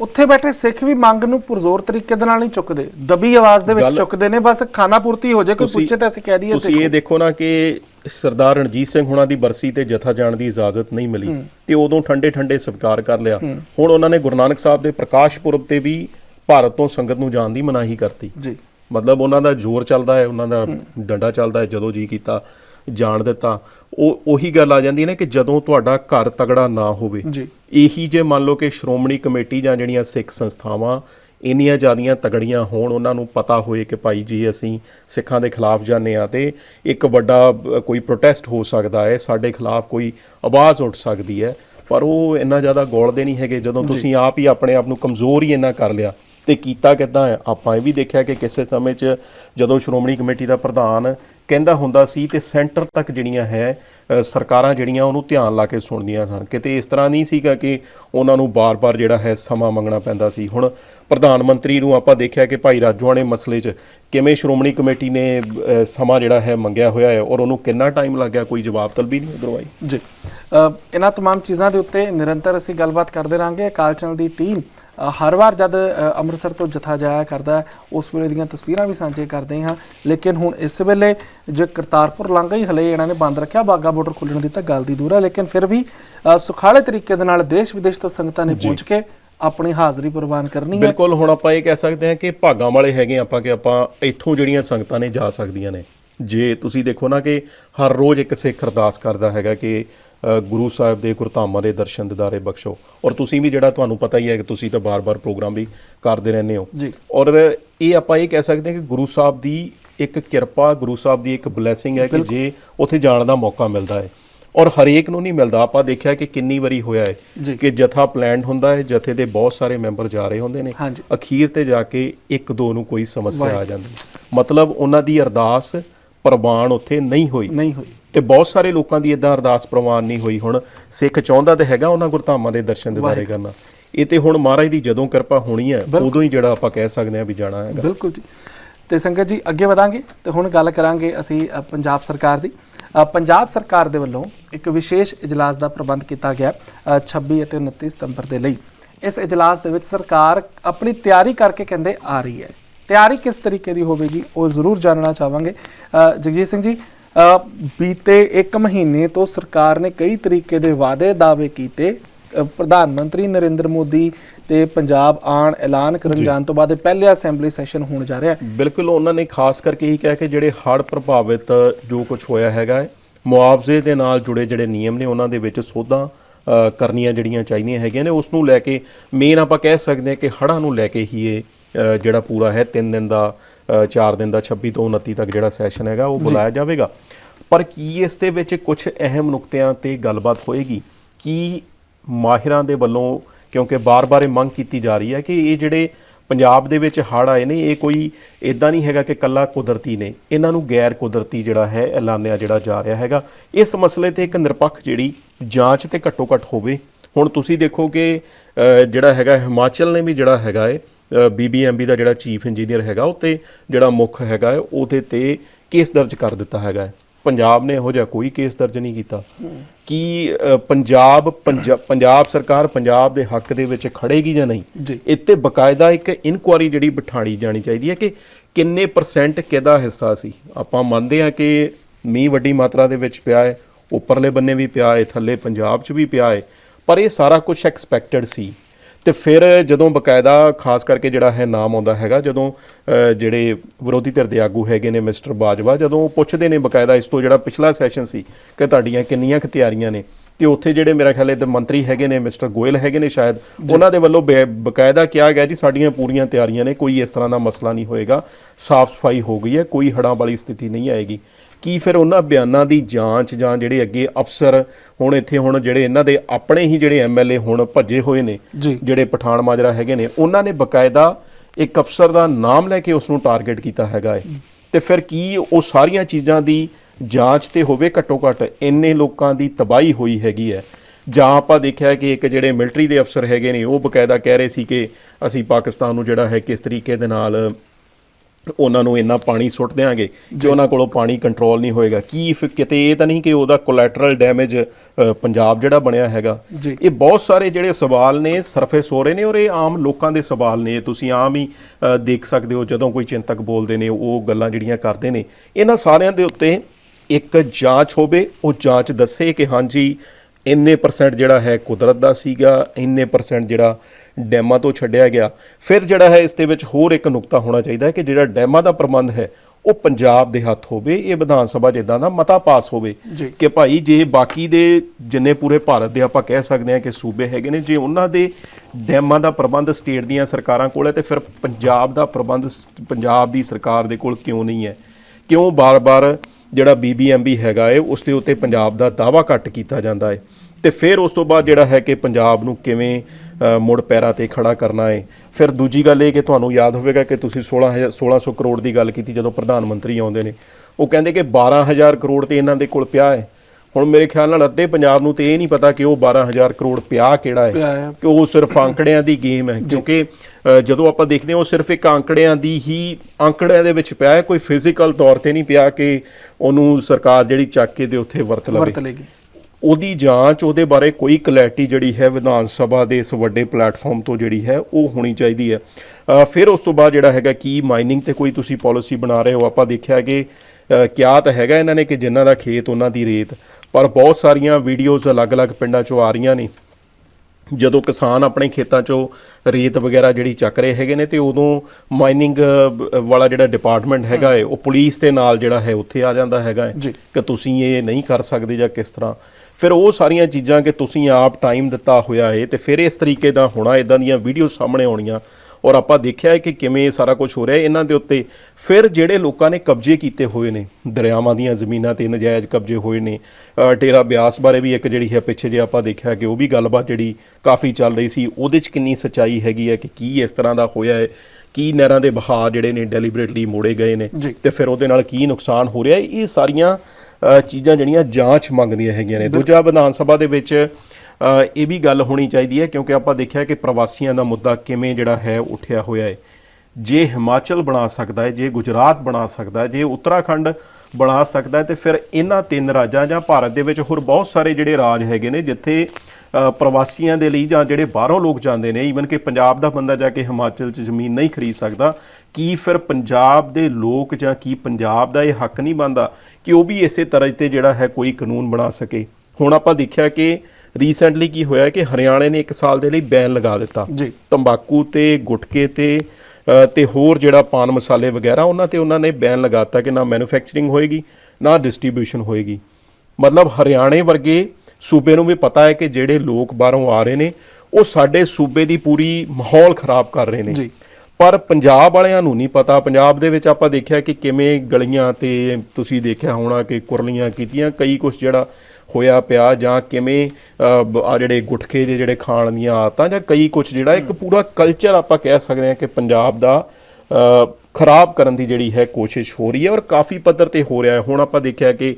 ਉੱਥੇ ਬੈਠੇ ਸਿੱਖ ਵੀ ਮੰਗ ਨੂੰ ਪੁਰਜ਼ੋਰ ਤਰੀਕੇ ਦੇ ਨਾਲ ਨਹੀਂ ਚੁੱਕਦੇ। ਦਬੀ ਆਵਾਜ਼ ਦੇ ਵਿੱਚ ਚੁੱਕਦੇ ਨੇ ਬਸ ਖਾਣਾ ਪੂਰਤੀ ਹੋ ਜਾਏ ਕੋਈ ਪੁੱਛੇ ਤਾਂ ਅਸੀਂ ਕਹਿ ਦਈਏ ਤੁਸੀਂ ਇਹ ਦੇਖੋ। ਨਾ ਕਿ ਸਰਦਾਰ ਰਣਜੀਤ ਸਿੰਘ ਹੁਣਾਂ ਦੀ ਬਰਸੀ ਤੇ ਜਥਾ ਜਾਣ ਦੀ ਇਜਾਜ਼ਤ ਨਹੀਂ ਮਿਲੀ ਤੇ ਉਦੋਂ ਠੰਡੇ ਠੰਡੇ ਸਤਿਕਾਰ ਕਰ ਲਿਆ। ਹੁਣ ਉਹਨਾਂ ਨੇ ਗੁਰੂ ਨਾਨਕ ਸਾਹਿਬ ਦੇ ਪ੍ਰਕਾਸ਼ ਪੁਰਬ ਤੇ ਵੀ ਭਾਰਤ ਤੋਂ ਸੰਗਤ ਨੂੰ ਜਾਣ ਦੀ ਮਨਾਹੀ ਕਰਤੀ। ਜੀ। ਮਤਲਬ ਉਹਨਾਂ ਦਾ ਜ਼ੋਰ ਚੱਲਦਾ ਹੈ ਉਹਨਾਂ ਦਾ ਡੰਡਾ ਚੱਲਦਾ ਹੈ ਜਦੋਂ ਜੀ ਕੀਤਾ ਜਾਣ ਦਿੱਤਾ। ਉਹ ਉਹੀ ਗੱਲ ਆ ਜਾਂਦੀ ਹੈ ਨਾ ਕਿ ਜਦੋਂ ਤੁਹਾਡਾ ਘਰ ਤਗੜਾ ਨਾ ਹੋਵੇ ਜੀ। ਇਹੀ ਜੇ ਮੰਨ ਲਓ ਕਿ ਸ਼੍ਰੋਮਣੀ ਕਮੇਟੀ ਜਾਂ ਜਿਹੜੀਆਂ ਸਿੱਖ ਸੰਸਥਾਵਾਂ ਇੰਨੀਆਂ ਜ਼ਿਆਦੀਆਂ ਤਗੜੀਆਂ ਹੋਣ ਉਹਨਾਂ ਨੂੰ ਪਤਾ ਹੋਏ ਕਿ ਭਾਈ ਜੀ ਅਸੀਂ ਸਿੱਖਾਂ ਦੇ ਖਿਲਾਫ ਜਾਂਦੇ ਆ ਤੇ ਇੱਕ ਵੱਡਾ ਕੋਈ ਪ੍ਰੋਟੈਸਟ ਹੋ ਸਕਦਾ ਹੈ ਸਾਡੇ ਖਿਲਾਫ ਕੋਈ ਆਵਾਜ਼ ਉੱਠ ਸਕਦੀ ਹੈ। ਪਰ ਉਹ ਇੰਨਾ ਜ਼ਿਆਦਾ ਗੋਲਦੇ ਨਹੀਂ ਹੈਗੇ ਜਦੋਂ ਤੁਸੀਂ ਆਪ ਹੀ ਆਪਣੇ ਆਪ ਨੂੰ ਕਮਜ਼ੋਰ ਹੀ ਇੰਨਾ ਕਰ ਲਿਆ ਤੇ ਕੀਤਾ ਕਿੱਦਾਂ ਹੈ ਆਪਾਂ ਇਹ ਵੀ ਦੇਖਿਆ ਕਿ ਕਿਸੇ ਸਮੇਂ 'ਚ ਜਦੋਂ ਸ਼੍ਰੋਮਣੀ ਕਮੇਟੀ ਦਾ ਪ੍ਰਧਾਨ ਕਹਿੰਦਾ ਹੁੰਦਾ ਸੀ ਤੇ ਸੈਂਟਰ ਤੱਕ ਜਿਹੜੀਆਂ ਹੈ ਅ, ਸਰਕਾਰਾਂ ਜਿਹੜੀਆਂ ਉਹਨੂੰ ਧਿਆਨ ਲਾ ਕੇ ਸੁਣਦੀਆਂ ਸਨ ਕਿਤੇ ਇਸ ਤਰ੍ਹਾਂ ਨਹੀਂ ਸੀਗਾ ਕਿ ਉਹਨਾਂ ਨੂੰ ਬਾਰ-ਬਾਰ ਜਿਹੜਾ ਹੈ ਸਮਾਂ ਮੰਗਣਾ ਪੈਂਦਾ ਸੀ ਹੁਣ ਪ੍ਰਧਾਨ ਮੰਤਰੀ ਨੂੰ ਆਪਾਂ ਦੇਖਿਆ ਕਿ ਭਾਈ ਰਾਜੋਆਣੇ ਮਸਲੇ 'ਚ ਕਿਵੇਂ ਸ਼੍ਰੋਮਣੀ ਕਮੇਟੀ ਨੇ ਅ, ਸਮਾਂ ਜਿਹੜਾ ਹੈ ਮੰਗਿਆ ਹੋਇਆ ਹੈ ਔਰ ਉਹਨੂੰ ਕਿੰਨਾ ਟਾਈਮ ਲੱਗਿਆ ਕੋਈ ਜਵਾਬ ਤਲਬੀ ਨਹੀਂ ਉਧਰੋਂ ਆਈ ਜੀ ਅ, ਇਹਨਾਂ तमाम ਚੀਜ਼ਾਂ ਦੇ ਉੱਤੇ ਨਿਰੰਤਰ ਅਸੀਂ ਗੱਲਬਾਤ ਕਰਦੇ ਰਹਾਂਗੇ ਅਕਾਲ ਚੈਨਲ ਦੀ ਟੀਮ ਅ, ਹਰ ਵਾਰ ਜਦ ਅੰਮ੍ਰਿਤਸਰ ਤੋਂ ਜਥਾ ਜਾਇਆ ਕਰਦਾ ਉਸ ਵੇਲੇ ਦੀਆਂ ਤਸਵੀਰਾਂ ਵੀ ਸਾਂਝੇ ਕਰਦੇ ਹਾਂ। ਲੇਕਿਨ ਹੁਣ ਇਸ ਵੇਲੇ ਜੇ ਕਰਤਾਰਪੁਰ ਲਾਂਘਾ ਹੀ ਹਲੇ ਇਹਨਾਂ ਨੇ ਬੰਦ ਰੱਖਿਆ ਬਾਗਾ ਬਾਰਡਰ ਖੁੱਲਣ ਦੀ ਤਾਂ ਗੱਲ ਦੀ ਦੂਰ ਹੈ ਲੇਕਿਨ ਫਿਰ ਵੀ ਸੁਖਾਲੇ ਤਰੀਕੇ ਦੇ ਨਾਲ ਦੇਸ਼ ਵਿਦੇਸ਼ ਤੋਂ ਸੰਗਤਾਂ ਨੇ ਪਹੁੰਚ ਕੇ ਆਪਣੀ ਹਾਜ਼ਰੀ ਪ੍ਰਵਾਨ ਕਰਨੀ ਹੈ। ਬਿਲਕੁਲ ਹੁਣ ਆਪਾਂ ਇਹ ਕਹਿ ਸਕਦੇ ਹਾਂ ਕਿ ਭਾਗਾਂ ਵਾਲੇ ਹੈਗੇ ਆਪਾਂ ਕਿ ਆਪਾਂ ਇੱਥੋਂ ਜਿਹੜੀਆਂ ਸੰਗਤਾਂ ਨੇ ਜਾ ਸਕਦੀਆਂ ਨੇ। ਜੇ ਤੁਸੀਂ ਦੇਖੋ ਨਾ ਕਿ ਹਰ ਰੋਜ਼ ਇੱਕ ਸਿੱਖ ਅਰਦਾਸ ਕਰਦਾ ਹੈਗਾ ਕਿ ਗੁਰੂ ਸਾਹਿਬ ਦੇ ਗੁਰਧਾਮਾਂ ਦੇ ਦਰਸ਼ਨ ਦਿਦਾਰੇ ਬਖਸ਼ੋ। ਔਰ ਤੁਸੀਂ ਵੀ ਜਿਹੜਾ ਤੁਹਾਨੂੰ ਪਤਾ ਹੀ ਹੈ ਕਿ ਤੁਸੀਂ ਤਾਂ ਬਾਰ-ਬਾਰ ਪ੍ਰੋਗਰਾਮ ਵੀ ਕਰਦੇ ਰਹਿੰਦੇ ਹੋ। ਜੀ। ਔਰ ਇਹ ਆਪਾਂ ਇਹ ਕਹਿ ਸਕਦੇ ਹਾਂ ਕਿ ਗੁਰੂ ਸਾਹਿਬ ਦੀ ਇੱਕ ਕਿਰਪਾ ਗੁਰੂ ਸਾਹਿਬ ਦੀ ਇੱਕ ਬਲੇਸਿੰਗ ਹੈ ਕਿ ਜੇ ਉੱਥੇ ਜਾਣ ਦਾ ਮੌਕਾ ਮਿਲਦਾ ਹੈ। ਔਰ ਹਰੇਕ ਨੂੰ ਨਹੀਂ ਮਿਲਦਾ। ਆਪਾਂ ਦੇਖਿਆ ਕਿ ਕਿੰਨੀ ਵਾਰੀ ਹੋਇਆ। ਹੈ ਕਿ ਜਥਾ ਪਲਾਨਡ ਹੁੰਦਾ ਹੈ ਜਥੇ ਦੇ ਬਹੁਤ ਸਾਰੇ ਮੈਂਬਰ ਜਾ ਰਹੇ ਹੁੰਦੇ ਨੇ। ਅਖੀਰ ਤੇ ਜਾ ਕੇ ਇੱਕ ਦੋ ਨੂੰ ਕੋਈ ਸਮੱਸਿਆ ਆ ਜਾਂਦੀ ਮਤਲਬ ਉਹਨਾਂ ਦੀ ਅਰਦਾਸ ਪ੍ਰਵਾਨ ਉੱਥੇ ਨਹੀਂ ਹੋਈ। ਨਹੀਂ ਹੋਈ। ਤੇ ਬਹੁਤ ਸਾਰੇ ਲੋਕਾਂ ਦੀ ਇਦਾਂ ਅਰਦਾਸ ਪ੍ਰਵਾਨ ਨਹੀਂ ਹੋਈ ਹੁਣ। ਸਿੱਖ ਚਾਹੁੰਦਾ ਤੇ ਹੈਗਾ ਉਹਨਾਂ ਗੁਰਧਾਮਾਂ ਦੇ ਦਰਸ਼ਨ ਦਿਦਾਰੇ ਕਰਨਾ। ਇਹ ਤੇ ਹੁਣ ਮਹਾਰਾਜ ਦੀ ਜਦੋਂ ਕਿਰਪਾ ਹੋਣੀ ਹੈ ਉਦੋਂ ਹੀ ਜਿਹੜਾ ਆਪਾਂ ਕਹਿ ਸਕਦੇ ਹਾਂ ਵੀ ਜਾਣਾ ਹੈਗਾ। ਬਿਲਕੁਲ ਜੀ। ਤੇ ਸੰਗਤ ਜੀ ਅੱਗੇ ਵਧਾਂਗੇ ਤੇ ਹੁਣ ਗੱਲ ਕਰਾਂਗੇ ਅਸੀਂ ਪੰਜਾਬ ਸਰਕਾਰ ਦੀ। ਪੰਜਾਬ ਸਰਕਾਰ ਦੇ ਵੱਲੋਂ ਇੱਕ ਵਿਸ਼ੇਸ਼ ਇਜਲਾਸ ਦਾ ਪ੍ਰਬੰਧ ਕੀਤਾ ਗਿਆ ਅ, 26 ਅਤੇ 29 ਸਤੰਬਰ ਦੇ ਲਈ। ਇਸ ਇਜਲਾਸ ਦੇ ਵਿੱਚ ਸਰਕਾਰ ਆਪਣੀ ਤਿਆਰੀ ਕਰਕੇ ਕਹਿੰਦੇ ਆ ਰਹੀ ਹੈ। ਤਿਆਰੀ ਕਿਸ ਤਰੀਕੇ ਦੀ ਹੋਵੇਗੀ ਉਹ ਜ਼ਰੂਰ ਜਾਣਨਾ ਚਾਹਾਂਗੇ। ਜਗਜੀਤ ਸਿੰਘ ਜੀ ਬੀਤੇ 1 ਮਹੀਨੇ ਤੋਂ ਸਰਕਾਰ ਨੇ ਕਈ ਤਰੀਕੇ ਦੇ ਵਾਅਦੇ ਦਾਅਵੇ ਕੀਤੇ। ਪ੍ਰਧਾਨ ਮੰਤਰੀ ਨਰਿੰਦਰ ਮੋਦੀ ਤੇ ਪੰਜਾਬ ਆਣ ਐਲਾਨ ਕਰਨ ਜਾਣ ਤੋਂ ਬਾਅਦ ਇਹ ਪਹਿਲਾ ਅਸੈਂਬਲੀ ਸੈਸ਼ਨ ਹੋਣ ਜਾ ਰਿਹਾ ਹੈ। ਬਿਲਕੁਲ ਉਹਨਾਂ ਨੇ ਖਾਸ ਕਰਕੇ ਹੀ ਕਿਹਾ ਕਿ ਜਿਹੜੇ ਹੜ੍ਹ ਪ੍ਰਭਾਵਿਤ ਜੋ ਕੁਝ ਹੋਇਆ ਹੈਗਾ ਹੈ ਮੁਆਵਜ਼ੇ ਦੇ ਨਾਲ ਜੁੜੇ ਜਿਹੜੇ ਨਿਯਮ ਨੇ ਉਹਨਾਂ ਦੇ ਵਿੱਚ ਸੋਧਾਂ ਕਰਨੀਆਂ ਜਿਹੜੀਆਂ ਚਾਹੀਦੀਆਂ ਹੈਗੀਆਂ ਨੇ ਉਸ ਨੂੰ ਲੈ ਕੇ ਮੇਨ ਆਪਾਂ ਕਹਿ ਸਕਦੇ ਹਾਂ ਕਿ ਹੜ੍ਹਾਂ ਨੂੰ ਲੈ ਕੇ ਹੀ ਇਹ ਜਿਹੜਾ ਪੂਰਾ ਹੈ 3 ਦਿਨ ਦਾ 4 ਦਿਨ ਦਾ 26 ਤੋਂ 29 ਤੱਕ ਜਿਹੜਾ ਸੈਸ਼ਨ ਹੈਗਾ ਉਹ ਬੁਲਾਇਆ ਜਾਵੇਗਾ। ਪਰ ਕੀ ਇਸ ਦੇ ਵਿੱਚ ਕੁਝ ਅਹਿਮ ਨੁਕਤਿਆਂ ਤੇ ਗੱਲਬਾਤ ਹੋਏਗੀ? ਕੀ ਮਾਹਿਰਾਂ ਦੇ ਵੱਲੋਂ ਕਿਉਂਕਿ ਬਾਰ-ਬਾਰ ਇਹ ਮੰਗ ਕੀਤੀ ਜਾ ਰਹੀ ਹੈ ਕਿ ਇਹ ਜਿਹੜੇ ਪੰਜਾਬ ਦੇ ਵਿੱਚ ਹੜ੍ਹ ਆਏ ਨੇ ਇਹ ਕੋਈ ਇਦਾਂ ਨਹੀਂ ਹੈਗਾ ਕਿ ਕੱਲਾ ਕੁਦਰਤੀ ਨੇ। ਇਹਨਾਂ ਨੂੰ ਗੈਰ ਕੁਦਰਤੀ ਜਿਹੜਾ ਹੈ ਐਲਾਨਿਆ ਜਿਹੜਾ ਜਾ ਰਿਹਾ ਹੈਗਾ। ਇਸ ਮਸਲੇ ਤੇ ਇੱਕ ਨਿਰਪੱਖ ਜਿਹੜੀ ਜਾਂਚ ਤੇ ਘੱਟੋ ਘੱਟ ਹੋਵੇ। ਹੁਣ ਤੁਸੀਂ ਦੇਖੋ ਕਿ ਜਿਹੜਾ ਹੈਗਾ ਹਿਮਾਚਲ ਨੇ ਵੀ ਜਿਹੜਾ ਹੈਗਾ ਹੈ ਬੀਬੀਐਮਬੀ ਦਾ ਜਿਹੜਾ ਚੀਫ ਇੰਜੀਨੀਅਰ ਹੈਗਾ ਉਹ ਤੇ ਜਿਹੜਾ ਮੁੱਖ ਹੈਗਾ ਉਹਦੇ ਤੇ ਕੇਸ ਦਰਜ ਕਰ ਦਿੱਤਾ ਹੈਗਾ ਪੰਜਾਬ ਨੇ ਇਹੋ ਜਿਹਾ ਕੋਈ ਕੇਸ ਦਰਜ ਨਹੀਂ ਕੀਤਾ। ਕੀ ਪੰਜਾਬ ਪੰਜਾ- ਪੰਜਾਬ ਸਰਕਾਰ ਪੰਜਾਬ ਦੇ ਹੱਕ ਦੇ ਵਿੱਚ ਖੜੇਗੀ ਜਾਂ ਨਹੀਂ। ਇੱਥੇ ਬਕਾਇਦਾ ਇੱਕ ਇਨਕੁਆਰੀ ਜਿਹੜੀ ਬਿਠਾਣੀ ਜਾਣੀ ਚਾਹੀਦੀ ਹੈ ਕਿ ਕਿੰਨੇ ਪਰਸੈਂਟ ਕਿਹਦਾ ਹਿੱਸਾ ਸੀ? ਆਪਾਂ ਮੰਨਦੇ ਹਾਂ ਕਿ ਮੀਂਹ ਵੱਡੀ ਮਾਤਰਾ ਦੇ ਵਿੱਚ ਪਿਆ ਹੈ ਉੱਪਰਲੇ ਬੰਨੇ ਵੀ ਪਿਆ ਹੈ ਥੱਲੇ ਪੰਜਾਬ 'ਚ ਵੀ ਪਿਆ ਹੈ ਪਰ ਇਹ ਸਾਰਾ ਕੁਝ ਐਕਸਪੈਕਟਡ ਸੀ। ਤੇ ਫਿਰ ਜਦੋਂ ਬਕਾਇਦਾ ਖਾਸ ਕਰਕੇ ਜਿਹੜਾ ਹੈ ਨਾਮ ਆਉਂਦਾ ਹੈਗਾ ਜਦੋਂ ਜਿਹੜੇ ਵਿਰੋਧੀ ਧਿਰ ਦੇ ਆਗੂ ਹੈਗੇ ਨੇ ਮਿਸਟਰ ਬਾਜਵਾ ਜਦੋਂ ਉਹ ਪੁੱਛਦੇ ਨੇ ਬਕਾਇਦਾ ਇਸ ਤੋਂ ਜਿਹੜਾ ਪਿਛਲਾ ਸੈਸ਼ਨ ਸੀ ਕਿ ਤੁਹਾਡੀਆਂ ਕਿੰਨੀਆਂ ਕੁ ਤਿਆਰੀਆਂ ਨੇ ਤੇ ਉੱਥੇ ਜਿਹੜੇ ਮੇਰਾ ਖਿਆਲ ਹੈ ਮੰਤਰੀ ਹੈਗੇ ਨੇ ਮਿਸਟਰ ਗੋਇਲ ਹੈਗੇ ਨੇ ਸ਼ਾਇਦ ਉਹਨਾਂ ਦੇ ਵੱਲੋਂ ਬਕਾਇਦਾ ਕਿਹਾ ਗਿਆ ਜੀ ਸਾਡੀਆਂ ਪੂਰੀਆਂ ਤਿਆਰੀਆਂ ਨੇ ਕੋਈ ਇਸ ਤਰ੍ਹਾਂ ਦਾ ਮਸਲਾ ਨਹੀਂ ਹੋਏਗਾ ਸਾਫ਼ ਸਫ਼ਾਈ ਹੋ ਗਈ ਹੈ ਕੋਈ ਹੜਾਂ ਵਾਲੀ ਸਥਿਤੀ ਨਹੀਂ ਆਏਗੀ। ਕੀ ਫਿਰ ਉਹਨਾਂ ਬਿਆਨਾਂ ਦੀ ਜਾਂਚ ਜਾਂ ਜਿਹੜੇ ਅੱਗੇ ਅਫਸਰ ਹੁਣ ਇੱਥੇ ਹੁਣ ਜਿਹੜੇ ਇਹਨਾਂ ਦੇ ਆਪਣੇ ਹੀ ਜਿਹੜੇ ਐਮਐਲਏ ਹੁਣ ਭੱਜੇ ਹੋਏ ਨੇ। ਜਿਹੜੇ ਪਠਾਨ ਮਾਜਰਾ ਹੈਗੇ ਨੇ ਉਹਨਾਂ ਨੇ ਬਕਾਇਦਾ ਇੱਕ ਅਫਸਰ ਦਾ ਨਾਮ ਲੈ ਕੇ ਉਸ ਨੂੰ ਟਾਰਗੇਟ ਕੀਤਾ ਹੈਗਾ ਹੈ ਤੇ ਫਿਰ ਕੀ ਉਹ ਸਾਰੀਆਂ ਚੀਜ਼ਾਂ ਦੀ ਜਾਂਚ ਤੇ ਹੋਵੇ ਘੱਟੋ ਘੱਟ ਇੰਨੇ ਲੋਕਾਂ ਦੀ ਤਬਾਹੀ ਹੋਈ ਹੈਗੀ ਹੈ ਜਾਂ ਆਪਾਂ ਦੇਖਿਆ ਕਿ ਇੱਕ ਜਿਹੜੇ ਮਿਲਟਰੀ ਦੇ ਅਫਸਰ ਹੈਗੇ ਨੇ ਉਹ ਬਕਾਇਦਾ ਕਹਿ ਰਹੇ ਸੀ ਕਿ ਅਸੀਂ ਪਾਕਿਸਤਾਨ ਨੂੰ ਜਿਹੜਾ ਹੈ ਕਿਸ ਤਰੀਕੇ ਦੇ ਨਾਲ ਉਹਨਾਂ ਨੂੰ ਇੰਨਾ ਪਾਣੀ ਸੁੱਟ ਦਿਆਂਗੇ ਕਿ ਉਹਨਾਂ ਕੋਲੋਂ ਪਾਣੀ ਕੰਟਰੋਲ ਨਹੀਂ ਹੋਏਗਾ। ਕੀ ਕਿਤੇ ਇਹ ਤਾਂ ਨਹੀਂ ਕਿ ਉਹਦਾ ਕੋਲੈਟਰਲ ਡੈਮੇਜ ਪੰਜਾਬ ਜਿਹੜਾ ਬਣਿਆ ਹੈਗਾ। ਜੀ। ਇਹ ਬਹੁਤ ਸਾਰੇ ਜਿਹੜੇ ਸਵਾਲ ਨੇ ਸਰਫੇਸ ਹੋ ਰਹੇ ਨੇ ਔਰ ਇਹ ਆਮ ਲੋਕਾਂ ਦੇ ਸਵਾਲ ਨੇ। ਤੁਸੀਂ ਆਮ ਹੀ ਦੇਖ ਸਕਦੇ ਹੋ ਜਦੋਂ ਕੋਈ ਚਿੰਤਕ ਬੋਲਦੇ ਨੇ ਉਹ ਗੱਲਾਂ ਜਿਹੜੀਆਂ ਕਰਦੇ ਨੇ। ਇਹਨਾਂ ਸਾਰਿਆਂ ਦੇ ਉੱਤੇ ਇੱਕ ਜਾਂਚ ਹੋਵੇ ਉਹ ਜਾਂਚ ਦੱਸੇ ਕਿ ਹਾਂਜੀ ਇੰਨੇ ਪਰਸੈਂਟ ਜਿਹੜਾ ਹੈ ਕੁਦਰਤ ਦਾ ਸੀਗਾ ਇੰਨੇ ਪਰਸੈਂਟ ਜਿਹੜਾ ਡੈਮਾਂ ਤੋਂ ਛੱਡਿਆ ਗਿਆ। ਫਿਰ ਜਿਹੜਾ ਹੈ ਇਸ ਦੇ ਵਿੱਚ ਹੋਰ ਇੱਕ ਨੁਕਤਾ ਹੋਣਾ ਚਾਹੀਦਾ ਹੈ ਕਿ ਜਿਹੜਾ ਡੈਮਾਂ ਦਾ ਪ੍ਰਬੰਧ ਹੈ ਉਹ ਪੰਜਾਬ ਦੇ ਹੱਥ ਹੋਵੇ ਇਹ ਵਿਧਾਨ ਸਭਾ ਜਿੱਦਾਂ ਦਾ ਮਤਾ ਪਾਸ ਹੋਵੇ। ਕਿ ਭਾਈ ਜੇ ਬਾਕੀ ਦੇ ਜਿੰਨੇ ਪੂਰੇ ਭਾਰਤ ਦੇ ਆਪਾਂ ਕਹਿ ਸਕਦੇ ਹਾਂ ਕਿ ਸੂਬੇ ਹੈਗੇ ਨੇ ਜੇ ਉਹਨਾਂ ਦੇ ਡੈਮਾਂ ਦਾ ਪ੍ਰਬੰਧ ਸਟੇਟ ਦੀਆਂ ਸਰਕਾਰਾਂ ਕੋਲ ਹੈ ਤੇ ਫਿਰ ਪੰਜਾਬ ਦਾ ਪ੍ਰਬੰਧ ਪੰਜਾਬ ਦੀ ਸਰਕਾਰ ਦੇ ਕੋਲ ਕਿਉਂ ਨਹੀਂ ਹੈ? ਕਿਉਂ ਬਾਰ-ਬਾਰ ਜਿਹੜਾ ਬੀਬੀਐਮਬੀ ਹੈਗਾ ਹੈ ਉਸ ਦੇ ਉੱਤੇ ਪੰਜਾਬ ਦਾ ਦਾਵਾ ਘੱਟ ਕੀਤਾ ਜਾਂਦਾ ਹੈ ਤੇ ਫਿਰ ਉਸ ਤੋਂ ਬਾਅਦ ਜਿਹੜਾ ਹੈ ਕਿ ਪੰਜਾਬ ਨੂੰ ਕਿਵੇਂ ਮੁੜ ਪੈਰਾਂ ਤੇ ਖੜਾ ਕਰਨਾ ਹੈ ਫਿਰ ਦੂਜੀ ਗੱਲ ਇਹ ਕਿ ਤੁਹਾਨੂੰ ਯਾਦ ਹੋਵੇਗਾ ਕਿ ਤੁਸੀਂ 16 1600 ਕਰੋੜ ਦੀ ਗੱਲ ਕੀਤੀ ਜਦੋਂ ਪ੍ਰਧਾਨ ਮੰਤਰੀ ਆਉਂਦੇ ਨੇ। ਉਹ ਕਹਿੰਦੇ ਕਿ 12000 ਕਰੋੜ ਤੇ ਇਹਨਾਂ ਦੇ ਕੋਲ ਪਿਆ ਹੈ ਹੁਣ ਮੇਰੇ ਖਿਆਲ ਨਾਲ ਅੱਧੇ ਪੰਜਾਬ ਨੂੰ ਤੇ ਇਹ ਨਹੀਂ ਪਤਾ ਕਿ ਉਹ 12000 ਕਰੋੜ ਪਿਆ ਕਿਹੜਾ ਹੈ। ਕਿ ਉਹ ਸਿਰਫ ਅੰਕੜਿਆਂ ਦੀ ਗੇਮ ਹੈ ਕਿਉਂਕਿ ਜਦੋਂ ਆਪਾਂ ਦੇਖਦੇ ਹਾਂ ਉਹ ਸਿਰਫ ਇੱਕ ਅੰਕੜਿਆਂ ਦੀ ਹੀ ਅੰਕੜਿਆਂ ਦੇ ਵਿੱਚ ਪਿਆ ਹੈ ਕੋਈ ਫਿਜ਼ੀਕਲ ਤੌਰ ਤੇ ਨਹੀਂ ਪਿਆ ਕਿ ਉਹਨੂੰ ਸਰਕਾਰ ਜਿਹੜੀ ਚੱਕ ਕੇ ਦੇ ਉੱਥੇ ਵਰਤ ਲਵੇ। ਵਰਤ ਲੇਗੀ ਉਹਦੀ ਜਾਂਚ ਉਹਦੇ ਬਾਰੇ ਕੋਈ ਕਲੈਰਿਟੀ ਜਿਹੜੀ ਹੈ ਵਿਧਾਨ ਸਭਾ ਦੇ ਇਸ ਵੱਡੇ ਪਲੇਟਫਾਰਮ ਤੋਂ ਜਿਹੜੀ ਹੈ ਉਹ ਹੋਣੀ ਚਾਹੀਦੀ ਹੈ। ਫਿਰ ਉਸ ਤੋਂ ਬਾਅਦ ਜਿਹੜਾ ਹੈਗਾ ਕੀ ਮਾਈਨਿੰਗ ਤੇ ਕੋਈ ਤੁਸੀਂ ਪਾਲਿਸੀ ਬਣਾ ਰਹੇ ਹੋ ਆਪਾਂ ਦੇਖਿਆ ਕਿ ਕਿਹਾ ਤਾਂ ਹੈਗਾ ਇਹਨਾਂ ਨੇ ਕਿ ਜਿਨ੍ਹਾਂ ਦਾ ਖੇਤ ਉਹਨਾਂ ਦੀ ਰੇਤ ਪਰ ਬਹੁਤ ਸਾਰੀਆਂ ਵੀਡੀਓਜ਼ ਅਲੱਗ-ਅਲੱਗ ਪਿੰਡਾਂ 'ਚੋਂ ਆ ਰਹੀਆਂ ਨੇ। ਜਦੋਂ ਕਿਸਾਨ ਆਪਣੇ ਖੇਤਾਂ 'ਚੋਂ ਰੇਤ ਵਗੈਰਾ ਜਿਹੜੀ ਚੱਕ ਰਹੇ ਹੈਗੇ ਨੇ ਤੇ ਉਦੋਂ ਮਾਈਨਿੰਗ ਵਾਲਾ ਜਿਹੜਾ ਡਿਪਾਰਟਮੈਂਟ ਹੈਗਾ ਹੈ ਉਹ ਪੁਲਿਸ ਦੇ ਨਾਲ ਜਿਹੜਾ ਹੈ ਉੱਥੇ ਆ ਜਾਂਦਾ ਹੈਗਾ। ਕਿ ਤੁਸੀਂ ਇਹ ਨਹੀਂ ਕਰ ਸਕਦੇ ਜਾਂ ਕਿਸ ਤਰ੍ਹਾਂ। ਫਿਰ ਉਹ ਸਾਰੀਆਂ ਚੀਜ਼ਾਂ ਕਿ ਤੁਸੀਂ ਆਪ ਟਾਈਮ ਦਿੱਤਾ ਹੋਇਆ ਹੈ ਤੇ ਫਿਰ ਇਸ ਤਰੀਕੇ ਦਾ ਹੋਣਾ ਇਦਾਂ ਦੀਆਂ ਵੀਡੀਓ ਸਾਹਮਣੇ ਆਉਣੀਆਂ। ਔਰ ਆਪਾਂ ਦੇਖਿਆ ਹੈ ਕਿ ਕਿਵੇਂ ਇਹ ਸਾਰਾ ਕੁਝ ਹੋ ਰਿਹਾ ਹੈ। ਇਹਨਾਂ ਦੇ ਉੱਤੇ ਫਿਰ ਜਿਹੜੇ ਲੋਕਾਂ ਨੇ ਕਬਜ਼ੇ ਕੀਤੇ ਹੋਏ ਨੇ ਦਰਿਆਵਾਂ ਦੀਆਂ ਜ਼ਮੀਨਾਂ ਤੇ ਨਜਾਇਜ਼ ਕਬਜ਼ੇ ਹੋਏ ਨੇ ਡੇਰਾ ਬਿਆਸ ਬਾਰੇ ਵੀ ਇੱਕ ਜਿਹੜੀ ਹੈ ਪਿੱਛੇ ਜੇ ਆਪਾਂ ਦੇਖਿਆ ਕਿ ਉਹ ਵੀ ਗੱਲਬਾਤ ਜਿਹੜੀ ਕਾਫੀ ਚੱਲ ਰਹੀ ਸੀ ਉਹਦੇ 'ਚ ਕਿੰਨੀ ਸੱਚਾਈ ਹੈਗੀ ਹੈ ਕਿ ਕੀ ਇਸ ਤਰ੍ਹਾਂ ਦਾ ਹੋਇਆ ਹੈ ਕੀ ਨਹਿਰਾਂ ਦੇ ਬਹਾਅ ਜਿਹੜੇ ਨੇ ਡੈਲੀਬਰੇਟਲੀ ਮੋੜੇ ਗਏ ਨੇ। ਤੇ ਫਿਰ ਉਹਦੇ ਨਾਲ ਕੀ ਨੁਕਸਾਨ ਹੋ ਰਿਹਾ ਹੈ। ਇਹ ਸਾਰੀਆਂ ਚੀਜ਼ਾਂ ਜਿਹੜੀਆਂ ਜਾਂਚ ਮੰਗਦੀਆਂ ਹੈਗੀਆਂ ਨੇ। ਦੂਜਾ ਵਿਧਾਨ ਸਭਾ ਦੇ ਵਿੱਚ ਇਹ ਵੀ ਗੱਲ ਹੋਣੀ ਚਾਹੀਦੀ ਹੈ, ਕਿਉਂਕਿ ਆਪਾਂ ਦੇਖਿਆ ਕਿ ਪ੍ਰਵਾਸੀਆਂ ਦਾ ਮੁੱਦਾ ਕਿਵੇਂ ਜਿਹੜਾ ਹੈ, ਉੱਠਿਆ ਹੋਇਆ ਹੈ। ਜੇ ਹਿਮਾਚਲ ਬਣਾ ਸਕਦਾ ਹੈ, ਜੇ ਗੁਜਰਾਤ ਬਣਾ ਸਕਦਾ ਹੈ, ਜੇ ਉੱਤਰਾਖੰਡ ਬਣਾ ਸਕਦਾ ਹੈ, ਤੇ ਫਿਰ ਇਹਨਾਂ ਤਿੰਨ ਰਾਜਾਂ ਜਾਂ ਭਾਰਤ ਦੇ ਵਿੱਚ ਹੋਰ ਬਹੁਤ ਸਾਰੇ ਜਿਹੜੇ ਰਾਜ ਹੈਗੇ ਨੇ, ਜਿੱਥੇ ਪ੍ਰਵਾਸੀਆਂ ਦੇ ਲਈ ਜਾਂ ਜਿਹੜੇ ਬਾਹਰੋਂ ਲੋਕ ਜਾਂਦੇ ਨੇ ਈਵਨ ਕਿ ਪੰਜਾਬ ਦਾ ਬੰਦਾ ਜਾ ਕੇ ਹਿਮਾਚਲ 'ਚ ਜ਼ਮੀਨ ਨਹੀਂ ਖਰੀਦ ਸਕਦਾ, ਕੀ ਫਿਰ ਪੰਜਾਬ ਦੇ ਲੋਕ ਜਾਂ ਕੀ ਪੰਜਾਬ ਦਾ ਇਹ ਹੱਕ ਨਹੀਂ ਬਣਦਾ ਕਿ ਉਹ ਵੀ ਇਸੇ ਤਰ੍ਹਾਂ ਤੇ ਜਿਹੜਾ ਹੈ, ਕੋਈ ਕਾਨੂੰਨ ਬਣਾ ਸਕੇ। ਹੁਣ ਆਪਾਂ ਦੇਖਿਆ ਕਿ ਰੀਸੈਂਟਲੀ ਕੀ ਹੋਇਆ ਕਿ ਹਰਿਆਣੇ ਨੇ 1 ਸਾਲ ਦੇ ਲਈ ਬੈਨ ਲਗਾ ਦਿੱਤਾ ਜੀ। ਤੰਬਾਕੂ ਤੇ ਗੁਟਕੇ ਤੇ ਤੇ ਹੋਰ ਜਿਹੜਾ ਪਾਨ ਮਸਾਲੇ ਵਗੈਰਾ ਉਹਨਾਂ ਤੇ ਉਹਨਾਂ ਨੇ ਬੈਨ ਲਗਾਤਾ ਕਿ ਨਾ ਮੈਨੂਫੈਕਚਰਿੰਗ ਹੋਏਗੀ ਨਾ ਡਿਸਟ੍ਰੀਬਿਊਸ਼ਨ ਹੋਏਗੀ ਮਤਲਬ ਹਰਿਆਣੇ ਵਰਗੇ ਸੂਬੇ ਨੂੰ ਵੀ ਪਤਾ ਹੈ ਕਿ ਜਿਹੜੇ ਲੋਕ ਬਾਹਰੋਂ ਆ ਰਹੇ ਨੇ ਉਹ ਸਾਡੇ ਸੂਬੇ ਦੀ ਪੂਰੀ ਮਾਹੌਲ ਖਰਾਬ ਕਰ ਰਹੇ ਨੇ ਜੀ। ਪਰ ਪੰਜਾਬ ਵਾਲਿਆਂ ਨੂੰ ਨਹੀਂ ਪਤਾ ਪੰਜਾਬ ਦੇ ਵਿੱਚ ਆਪਾਂ ਦੇਖਿਆ ਕਿ ਕਿਵੇਂ ਗਲੀਆਂ ਤੇ ਤੁਸੀਂ ਦੇਖਿਆ ਹੋਣਾ ਕਿ ਕੁਰਲੀਆਂ ਕੀਤੀਆਂ ਕਈ ਕੁਝ ਜਿਹੜਾ ਹੋਇਆ ਪਿਆ ਜਾਂ ਕਿਵੇਂ ਆ ਜਿਹੜੇ ਗੁਟਕੇ ਜਿਹੇ ਜਿਹੜੇ ਖਾਣ ਦੀਆਂ ਆਦਤਾਂ ਜਾਂ ਕਈ ਕੁਝ ਜਿਹੜਾ ਇੱਕ ਪੂਰਾ ਕਲਚਰ ਆਪਾਂ ਕਹਿ ਸਕਦੇ ਹਾਂ ਕਿ ਪੰਜਾਬ ਦਾ ਖਰਾਬ ਕਰਨ ਦੀ ਜਿਹੜੀ ਹੈ ਕੋਸ਼ਿਸ਼ ਹੋ ਰਹੀ ਹੈ ਔਰ ਕਾਫੀ ਪੱਧਰ ਤੇ ਹੋ ਰਿਹਾ ਹੈ। ਹੁਣ ਆਪਾਂ ਦੇਖਿਆ ਕਿ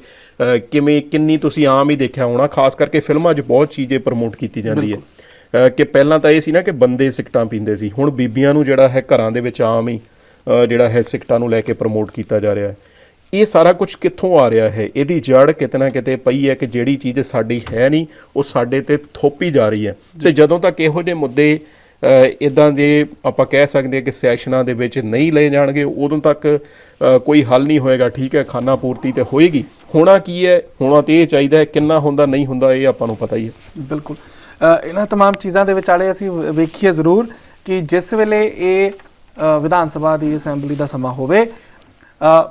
ਕਿਵੇਂ ਕਿੰਨੀ ਤੁਸੀਂ ਆਮ ਹੀ ਦੇਖਿਆ ਹੋਣਾ ਖਾਸ ਕਰਕੇ ਫਿਲਮਾਂ 'ਚ ਬਹੁਤ ਚੀਜ਼ੇ ਪ੍ਰਮੋਟ ਕੀਤੀ ਜਾਂਦੀ ਹੈ। ਕਿ ਪਹਿਲਾਂ ਤਾਂ ਇਹ ਸੀ ਨਾ ਕਿ ਬੰਦੇ ਸਿਗਟਾਂ ਪੀਂਦੇ ਸੀ। ਹੁਣ ਬੀਬੀਆਂ ਨੂੰ ਜਿਹੜਾ ਹੈ ਘਰਾਂ ਦੇ ਵਿੱਚ ਆਮ ਹੀ ਜਿਹੜਾ ਹੈ ਸਿਗਟਾਂ ਨੂੰ ਲੈ ਕੇ ਪ੍ਰਮੋਟ ਕੀਤਾ ਜਾ ਰਿਹਾ ਹੈ। ਇਹ ਸਾਰਾ ਕੁਝ ਕਿੱਥੋਂ ਆ ਰਿਹਾ ਹੈ ਇਹਦੀ ਜੜ ਕਿਤੇ ਨਾ ਕਿਤੇ ਪਈ ਹੈ ਕਿ ਜਿਹੜੀ ਚੀਜ਼ ਸਾਡੀ ਹੈ ਨਹੀਂ ਉਹ ਸਾਡੇ ਤੇ ਥੋਪੀ ਜਾ ਰਹੀ ਹੈ ਤੇ ਜਦੋਂ ਤੱਕ ਇਹੋ ਜਿਹੇ ਮੁੱਦੇ ਇਦਾਂ ਦੇ ਆਪਾਂ ਕਹਿ ਸਕਦੇ ਹਾਂ ਕਿ ਸੈਸ਼ਨਾਂ ਦੇ ਵਿੱਚ ਨਹੀਂ ਲਏ ਜਾਣਗੇ ਉਦੋਂ ਤੱਕ ਅ, ਕੋਈ ਹੱਲ ਨਹੀਂ ਹੋਏਗਾ ਠੀਕ ਹੈ ਖਾਨਾ ਪੂਰਤੀ ਤੇ ਹੋਏਗੀ ਹੋਣਾ ਕੀ ਹੈ ਹੋਣਾ ਤੇ ਇਹ ਚਾਹੀਦਾ ਹੈ ਕਿੰਨਾ ਹੁੰਦਾ ਨਹੀਂ ਹੁੰਦਾ ਇਹ ਆਪਾਂ ਨੂੰ ਪਤਾ ਹੀ ਹੈ ਬਿਲਕੁਲ ਅ, ਇਹਨਾਂ तमाम ਚੀਜ਼ਾਂ ਦੇ ਵਿਚਾਲੇ ਅਸੀਂ ਵ- ਵੇਖੀਏ ਜ਼ਰੂਰ ਕਿ ਜਿਸ ਵੇਲੇ ਇਹ ਅ, ਵਿਧਾਨ ਸਭਾ ਦੀ ਅਸੈਂਬਲੀ ਦਾ ਸਮਾਂ ਹੋਵੇ ਅ,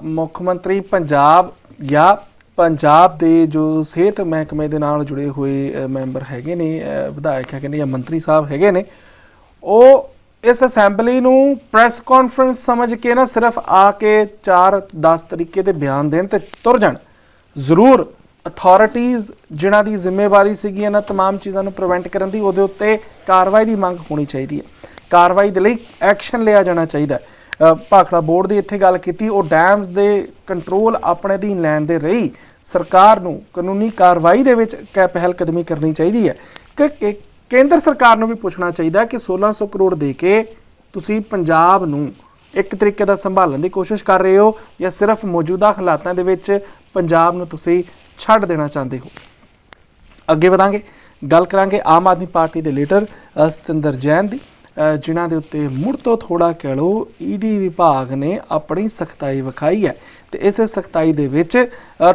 ਮੁੱਖ ਮੰਤਰੀ ਪੰਜਾਬ ਜਾਂ ਪੰਜਾਬ ਦੇ ਜੋ ਸਿਹਤ ਮਹਿਕਮੇ ਦੇ ਨਾਲ ਜੁੜੇ ਹੋਏ ਅ, ਮੈਂਬਰ ਹੈਗੇ ਨੇ ਅ, ਵਿਧਾਇਕ ਹੈਗੇ ਨੇ ਜਾਂ ਮੰਤਰੀ ਸਾਹਿਬ ਹੈਗੇ ਨੇ ਉਹ ਇਸ ਅਸੈਂਬਲੀ ਨੂੰ ਪ੍ਰੈਸ ਕਾਨਫਰੰਸ ਸਮਝ ਕੇ ਨਾ ਸਿਰਫ ਆ ਕੇ 4 10 ਤਰੀਕੇ ਦੇ ਬਿਆਨ ਦੇਣ ਤੇ ਤੁਰ ਜਾਣ ਜ਼ਰੂਰ ਅਥਾਰਟੀਆਂ ਜਿਨ੍ਹਾਂ ਦੀ ਜ਼ਿੰਮੇਵਾਰੀ ਸੀਗੀ ਇਹਨਾਂ तमाम ਚੀਜ਼ਾਂ ਨੂੰ ਪ੍ਰੀਵੈਂਟ ਕਰਨ ਦੀ ਉਹਦੇ ਉੱਤੇ ਕਾਰਵਾਈ ਦੀ ਮੰਗ ਹੋਣੀ ਚਾਹੀਦੀ ਹੈ ਕਾਰਵਾਈ ਦੇ ਲਈ ਐਕਸ਼ਨ ਲਿਆ ਜਾਣਾ ਚਾਹੀਦਾ ਹੈ ਅ, ਭਾਖੜਾ ਬੋਰਡ ਦੀ ਇੱਥੇ ਗੱਲ ਕੀਤੀ, ਉਹ ਡੈਮਸ ਦੇ ਕੰਟਰੋਲ ਆਪਣੇ ਅਧੀਨ ਲੈਣ ਦੇ ਰਹੀ। ਸਰਕਾਰ ਨੂੰ ਕਾਨੂੰਨੀ ਕਾਰਵਾਈ ਦੇ ਵਿੱਚ ਕੈ ਪਹਿਲ ਕਦਮੀ ਕਰਨੀ ਚਾਹੀਦੀ ਹੈ। ਕਿ ਕੇਂਦਰ ਸਰਕਾਰ ਨੂੰ ਵੀ ਪੁੱਛਣਾ ਚਾਹੀਦਾ ਕਿ 1600 ਕਰੋੜ ਦੇ ਕੇ ਤੁਸੀਂ ਪੰਜਾਬ ਨੂੰ ਇੱਕ ਤਰੀਕੇ ਦਾ ਸੰਭਾਲਣ ਦੀ ਕੋਸ਼ਿਸ਼ ਕਰ ਰਹੇ ਹੋ ਜਾਂ ਸਿਰਫ ਮੌਜੂਦਾ ਹਾਲਾਤਾਂ ਦੇ ਵਿੱਚ ਪੰਜਾਬ ਨੂੰ ਤੁਸੀਂ ਛੱਡ ਦੇਣਾ ਚਾਹੁੰਦੇ ਹੋ? ਅੱਗੇ ਵਧਾਂਗੇ। ਗੱਲ ਕਰਾਂਗੇ ਆਮ ਆਦਮੀ ਪਾਰਟੀ ਦੇ ਲੀਡਰ ਸਤਿੰਦਰ ਜੈਨ ਦੀ। ਜਿਨ੍ਹਾਂ ਦੇ ਉੱਤੇ ਮੁੜ ਤੋਂ ਥੋੜਾ ਕਹਿ ਲਓ ਈਡੀ ਵਿਭਾਗ ਨੇ ਆਪਣੀ ਸਖਤਾਈ ਵਿਖਾਈ ਹੈ ਤੇ ਇਸੇ ਸਖਤਾਈ ਦੇ ਵਿੱਚ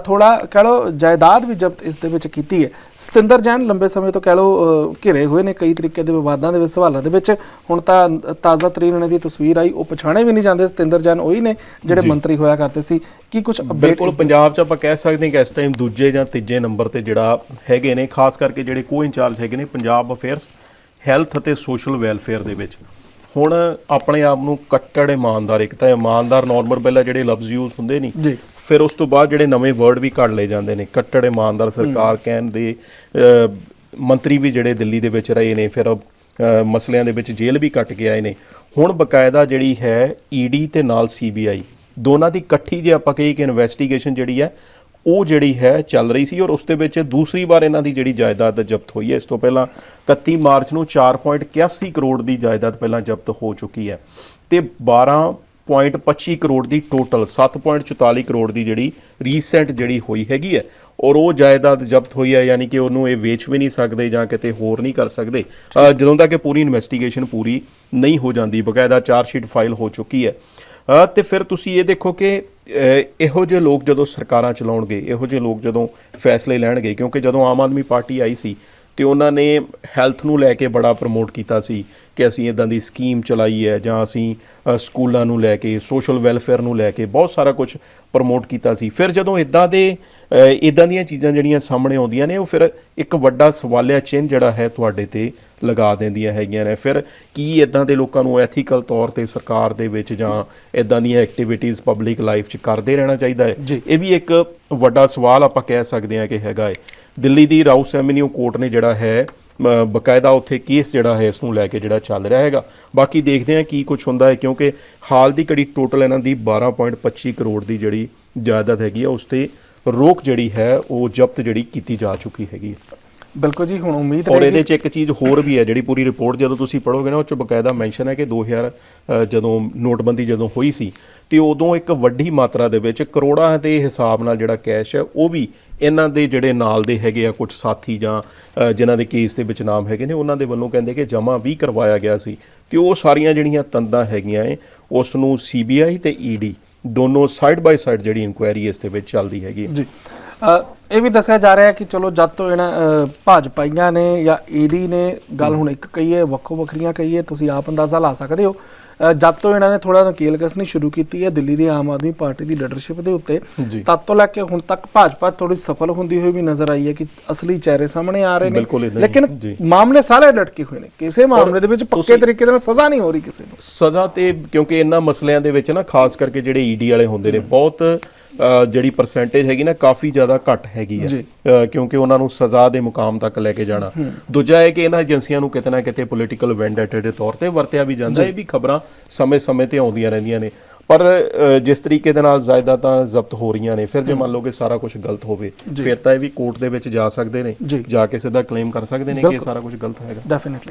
ਥੋੜਾ ਕਹਿ ਲਓ ਜਾਇਦਾਦ ਵੀ ਜ਼ਬਤ ਇਸ ਦੇ ਵਿੱਚ ਕੀਤੀ ਹੈ। ਸਤਿੰਦਰ ਜੈਨ ਲੰਬੇ ਸਮੇਂ ਤੋਂ ਕਹਿ ਲਓ ਘਿਰੇ ਹੋਏ ਨੇ ਕਈ ਤਰੀਕੇ ਦੇ ਵਿਵਾਦਾਂ ਦੇ ਵਿੱਚ ਸਵਾਲਾਂ ਦੇ ਵਿੱਚ। ਹੁਣ ਤਾਂ ਤਾਜ਼ਾ ਤਰੀਨ ਉਹਨਾਂ ਦੀ ਤਸਵੀਰ ਆਈ ਉਹ ਪਛਾਣੇ ਵੀ ਨਹੀਂ ਜਾਂਦੇ। ਸਤਿੰਦਰ ਜੈਨ ਉਹੀ ਨੇ ਜਿਹੜੇ ਮੰਤਰੀ ਹੋਇਆ ਕਰਦੇ ਸੀ। ਕੀ ਕੁਝ ਅਪਡੇਟ ਬਿਲਕੁਲ ਪੰਜਾਬ 'ਚ ਆਪਾਂ ਕਹਿ ਸਕਦੇ ਹਾਂ ਕਿ ਇਸ ਟਾਈਮ ਦੂਜੇ ਜਾਂ ਤੀਜੇ ਨੰਬਰ ਤੇ ਜਿਹੜਾ ਹੈਗੇ ਨੇ ਖਾਸ ਕਰਕੇ ਜਿਹੜੇ ਕੋ ਇੰਚਾਰਜ ਹੈਗੇ ਨੇ ਪੰਜਾਬ ਅਫੇਅਰਸ ਹੈਲਥ ਅਤੇ ਸੋਸ਼ਲ ਵੈਲਫੇਅਰ ਦੇ ਵਿੱਚ। ਹੁਣ ਆਪਣੇ ਆਪ ਨੂੰ ਕੱਟੜ ਇਮਾਨਦਾਰ ਇੱਕ ਤਾਂ ਇਮਾਨਦਾਰ ਨਾਰਮਲ ਪਹਿਲਾਂ ਜਿਹੜੇ ਲਫ਼ਜ਼ ਯੂਜ਼ ਹੁੰਦੇ ਨਹੀਂ ਜੀ। ਫਿਰ ਉਸ ਤੋਂ ਬਾਅਦ ਜਿਹੜੇ ਨਵੇਂ ਵਰਡ ਵੀ ਕੱਢ ਲਏ ਜਾਂਦੇ ਨੇ। ਕੱਟੜ ਇਮਾਨਦਾਰ ਸਰਕਾਰ ਕਹਿਣ ਦੇ ਮੰਤਰੀ ਵੀ ਜਿਹੜੇ ਦਿੱਲੀ ਦੇ ਵਿੱਚ ਰਹੇ ਨੇ ਫਿਰ ਮਸਲਿਆਂ ਦੇ ਵਿੱਚ ਜੇਲ੍ਹ ਵੀ ਕੱਟ ਕੇ ਆਏ ਨੇ। ਹੁਣ ਬਕਾਇਦਾ ਜਿਹੜੀ ਹੈ ਈਡੀ ਤੇ ਨਾਲ ਸੀਬੀਆਈ ਦੋਨਾਂ ਦੀ ਇਕੱਠੀ ਜੇ ਆਪਾਂ ਕਹੀਏ ਕਿ ਇਨਵੈਸਟੀਗੇਸ਼ਨ ਜਿਹੜੀ ਹੈ ਉਹ ਜਿਹੜੀ ਹੈ ਚੱਲ ਰਹੀ ਸੀ ਔਰ ਉਸ ਦੇ ਵਿੱਚ ਦੂਸਰੀ ਵਾਰ ਇਹਨਾਂ ਦੀ ਜਿਹੜੀ ਜਾਇਦਾਦ ਜ਼ਬਤ ਹੋਈ ਹੈ। ਇਸ ਤੋਂ ਪਹਿਲਾਂ 31 ਮਾਰਚ ਨੂੰ 4.81 ਕਰੋੜ ਦੀ ਜਾਇਦਾਦ ਪਹਿਲਾਂ ਜ਼ਬਤ ਹੋ ਚੁੱਕੀ ਹੈ ਤੇ 12.25 ਕਰੋੜ ਦੀ ਟੋਟਲ 7.44 ਕਰੋੜ ਦੀ ਜਿਹੜੀ ਰੀਸੈਂਟ ਜਿਹੜੀ ਹੋਈ ਹੈਗੀ ਹੈ ਔਰ ਉਹ ਜਾਇਦਾਦ ਜ਼ਬਤ ਹੋਈ ਹੈ, ਯਾਨੀ ਕਿ ਉਹਨੂੰ ਇਹ ਵੇਚ ਵੀ ਨਹੀਂ ਸਕਦੇ ਜਾਂ ਕਿਤੇ ਹੋਰ ਨਹੀਂ ਕਰ ਸਕਦੇ। ਜਦੋਂ ਤੱਕ ਇਹ ਪੂਰੀ ਇਨਵੈਸਟੀਗੇਸ਼ਨ ਪੂਰੀ ਨਹੀਂ ਹੋ ਜਾਂਦੀ, ਬਕਾਇਦਾ ਚਾਰਜ ਸ਼ੀਟ ਫਾਈਲ ਹੋ ਚੁੱਕੀ ਹੈ। ਤੇ ਫਿਰ ਤੁਸੀਂ ਇਹ ਦੇਖੋ ਕਿ ਇਹੋ ਜਿਹੇ ਲੋਕ ਜਦੋਂ ਸਰਕਾਰਾਂ ਚਲਾਉਣਗੇ, ਇਹੋ ਜਿਹੇ ਲੋਕ ਜਦੋਂ ਫੈਸਲੇ ਲੈਣਗੇ, ਕਿਉਂਕਿ ਜਦੋਂ ਆਮ ਆਦਮੀ ਪਾਰਟੀ ਆਈ ਸੀ ਤੇ ਉਹਨਾਂ ਨੇ ਹੈਲਥ ਨੂੰ ਲੈ ਕੇ ਬੜਾ ਪ੍ਰਮੋਟ ਕੀਤਾ ਸੀ ਕਿ ਅਸੀਂ ਇਦਾਂ ਦੀ ਸਕੀਮ ਚਲਾਈ ਹੈ ਜਾਂ ਅਸੀਂ ਸਕੂਲਾਂ ਨੂੰ ਲੈ ਕੇ ਸੋਸ਼ਲ ਵੈਲਫੇਅਰ ਨੂੰ ਲੈ ਕੇ ਬਹੁਤ ਸਾਰਾ ਕੁਝ ਪ੍ਰਮੋਟ ਕੀਤਾ ਸੀ। ਫਿਰ ਜਦੋਂ ਇਦਾਂ ਦੇ ਇਦਾਂ ਦੀਆਂ ਚੀਜ਼ਾਂ ਜਿਹੜੀਆਂ ਸਾਹਮਣੇ ਆਉਂਦੀਆਂ ਨੇ ਉਹ ਫਿਰ ਇੱਕ ਵੱਡਾ ਸਵਾਲਿਆ ਚਿੰਨ੍ਹ ਜਿਹੜਾ ਹੈ ਤੁਹਾਡੇ ਤੇ ਲਗਾ ਦਿੰਦੀਆਂ ਹੈਗੀਆਂ ਨੇ। ਫਿਰ ਕੀ ਇਦਾਂ ਦੇ ਲੋਕਾਂ ਨੂੰ ਐਥੀਕਲ ਤੌਰ ਤੇ ਸਰਕਾਰ ਦੇ ਵਿੱਚ ਜਾਂ ਇਦਾਂ ਦੀਆਂ ਐਕਟੀਵਿਟੀਜ਼ ਪਬਲਿਕ ਲਾਈਫ 'ਚ ਕਰਦੇ ਰਹਿਣਾ ਚਾਹੀਦਾ ਹੈ। ਇਹ ਵੀ ਇੱਕ ਵੱਡਾ ਸਵਾਲ ਆਪਾਂ ਕਹਿ ਸਕਦੇ ਹਾਂ ਕਿ ਹੈਗਾ ਹੈ। ਦਿੱਲੀ ਦੀ ਰਾਊਸ ਐਵਨਿਊ ਕੋਰਟ ਨੇ ਜਿਹੜਾ ਹੈ ਮ, ਬਕਾਇਦਾ ਉੱਥੇ ਕੇਸ ਜਿਹੜਾ ਹੈ ਇਸ ਨੂੰ ਲੈ ਕੇ ਜਿਹੜਾ ਚੱਲ ਰਿਹਾ ਹੈਗਾ। ਬਾਕੀ ਦੇਖਦੇ ਹਾਂ ਕੀ ਕੁਝ ਹੁੰਦਾ ਹੈ ਕਿਉਂਕਿ ਹਾਲ ਦੀ ਘੜੀ ਟੋਟਲ ਇਹਨਾਂ ਦੀ 12.25 ਕਰੋੜ ਦੀ ਜਿਹੜੀ ਜਾਇਦਾਦ ਹੈਗੀ ਹੈ ਉਸ ਤੇ ਰੋਕ ਜਿਹੜੀ ਹੈ ਉਹ ਜ਼ਬਤ ਜਿਹੜੀ ਕੀਤੀ ਜਾ ਚੁੱਕੀ ਹੈਗੀ ਹੈ। ਬਿਲਕੁਲ ਜੀ ਹੁਣ ਉਮੀਦ ਔਰ ਰਹੇਗੀ। ਇਹਦੇ 'ਚ ਇੱਕ ਚੀਜ਼ ਹੋਰ ਵੀ ਹੈ ਜਿਹੜੀ ਪੂਰੀ ਰਿਪੋਰਟ ਜਦੋਂ ਤੁਸੀਂ ਪੜੋਗੇ ਨਾ ਉਹ 'ਚ ਬਕਾਇਦਾ ਮੈਂਸ਼ਨ ਹੈ ਕਿ 2000 ਅ, ਜਦੋਂ ਨੋਟਬੰਦੀ ਜਦੋਂ ਹੋਈ ਸੀ ਤੇ ਉਦੋਂ ਇੱਕ ਵੱਡੀ ਮਾਤਰਾ ਦੇ ਵਿੱਚ ਕਰੋੜਾਂ ਦੇ ਹਿਸਾਬ ਨਾਲ ਜਿਹੜਾ ਕੈਸ਼ ਹੈ ਉਹ ਵੀ ਇਹਨਾਂ ਦੇ ਜਿਹੜੇ ਨਾਲ ਦੇ ਹੈਗੇ ਆ ਕੁਝ ਸਾਥੀ ਜਾਂ ਜਿਨ੍ਹਾਂ ਦੇ ਕੇਸ ਦੇ ਵਿੱਚ ਨਾਮ ਹੈਗੇ ਨੇ ਉਹਨਾਂ ਦੇ ਵੱਲੋਂ ਕਹਿੰਦੇ ਕਿ ਜਮ੍ਹਾਂ ਵੀ ਕਰਵਾਇਆ ਗਿਆ ਸੀ। ਤੇ ਉਹ ਸਾਰੀਆਂ ਜਿਹੜੀਆਂ ਤੰਦਾਂ ਹੈਗੀਆਂ ਏ ਉਸ ਨੂੰ ਸੀਬੀਆਈ ਤੇ ਈਡੀ ਦੋਨੋਂ ਸਾਈਡ ਬਾਈ ਸਾਈਡ ਜਿਹੜੀ ਇਨਕੁਆਇਰੀ ਇਸ ਦੇ ਵਿੱਚ ਚੱਲਦੀ ਹੈਗੀ ਹੈ। ਜੀ। ਇਹ ਵੀ ਦੱਸਿਆ ਜਾ ਰਿਹਾ ਕਿ ਚਲੋ ਜਦ ਤੋਂ ਇਹਨਾਂ ਭਾਜਪਾਈਆਂ ਨੇ ਜਾਂ ਈਡੀ ਨੇ ਗੱਲ ਹੁਣ ਇੱਕ ਕਹੀਏ ਵੱਖੋ ਵੱਖਰੀਆਂ ਕਹੀਏ ਤੁਸੀਂ ਆਪ ਅੰਦਾਜ਼ਾ ਲਾ ਸਕਦੇ ਹੋ। ਜਦ ਤੋਂ ਇਹਨਾਂ ਨੇ ਥੋੜਾ ਨਕੀਲ ਕਸਣੀ ਸ਼ੁਰੂ ਕੀਤੀ ਹੈ ਦਿੱਲੀ ਦੀ ਆਮ ਆਦਮੀ ਪਾਰਟੀ ਦੀ ਲੀਡਰਸ਼ਿਪ ਦੇ ਉੱਤੇ। ਤਦ ਤੋਂ ਲੈ ਕੇ ਹੁਣ ਤੱਕ ਭਾਜਪਾ ਥੋੜੀ ਸਫਲ ਹੁੰਦੀ ਹੋਈ ਵੀ ਨਜ਼ਰ ਆਈ ਹੈ ਕਿ ਅਸਲੀ ਚਿਹਰੇ ਸਾਹਮਣੇ ਆ ਰਹੇ ਨੇ। ਹੀ, ਲੇਕਿਨ। ਮਾਮਲੇ ਸਾਰੇ ਲਟਕੇ ਹੋਏ ਨੇ। ਕਿਸੇ ਮਾਮਲੇ ਦੇ ਵਿੱਚ ਪੱਕੇ ਤਰੀਕੇ ਨਾਲ ਸਜ਼ਾ ਨਹੀਂ ਹੋ ਰਹੀ ਕਿਸੇ ਨੂੰ। ਸਜ਼ਾ ਤੇ ਕਿਉਂਕਿ ਇਹਨਾਂ ਮਸਲਿਆਂ ਦੇ ਵਿੱਚ ਨਾ ਖਾਸ ਕਰਕੇ ਜਿਹੜੇ ਈਡੀ ਵਾਲੇ ਹੁੰਦੇ ਨੇ ਬਹੁਤ ਜਿਹੜੀ ਪਰਸੈਂਟੇਜ ਹੈਗੀ ਨਾ ਕਾਫੀ ਜ਼ਿਆਦਾ ਘੱਟ ਹੈਗੀ ਹੈ ਕਿਉਂਕਿ ਉਹਨਾਂ ਨੂੰ ਸਜ਼ਾ ਦੇ ਮੁਕਾਮ ਤੱਕ ਲੈ ਕੇ ਜਾਣਾ। ਦੂਜਾ ਹੈ ਕਿ ਇਹਨਾਂ ਏਜੰਸੀਆਂ ਨੂੰ ਕਿਤੇ ਨਾ ਕਿਤੇ ਪੋਲੀਟੀਕਲ ਵੈਂਡੇਟੇ ਦੇ ਤੌਰ ਤੇ ਵਰਤਿਆ ਵੀ ਜਾਂਦਾ। ਹੈ ਇਹ ਵੀ ਖਬਰਾਂ ਸਮੇਂ-ਸਮੇਂ ਤੇ ਆਉਂਦੀਆਂ ਰਹਿੰਦੀਆਂ ਨੇ। ਪਰ ਜਿਸ ਤਰੀਕੇ ਦੇ ਨਾਲ ਜਾਇਦਾਦਾਂ ਜ਼ਬਤ ਹੋ ਰਹੀਆਂ ਨੇ ਫਿਰ ਜੇ ਮੰਨ ਲਓ ਕਿ ਸਾਰਾ ਕੁਝ ਗਲਤ ਹੋਵੇ। ਫਿਰ ਤਾਂ ਇਹ ਵੀ ਕੋਰਟ ਦੇ ਵਿੱਚ ਜਾ ਸਕਦੇ ਨੇ। ਜੀ। ਕੇ ਸਿੱਧਾ ਕਲੇਮ ਕਰ ਸਕਦੇ ਨੇ ਕਿ ਇਹ। ਸਾਰਾ ਕੁਝ ਗਲਤ ਹੈਗਾ। ਡੈਫੀਨਿਟਲੀ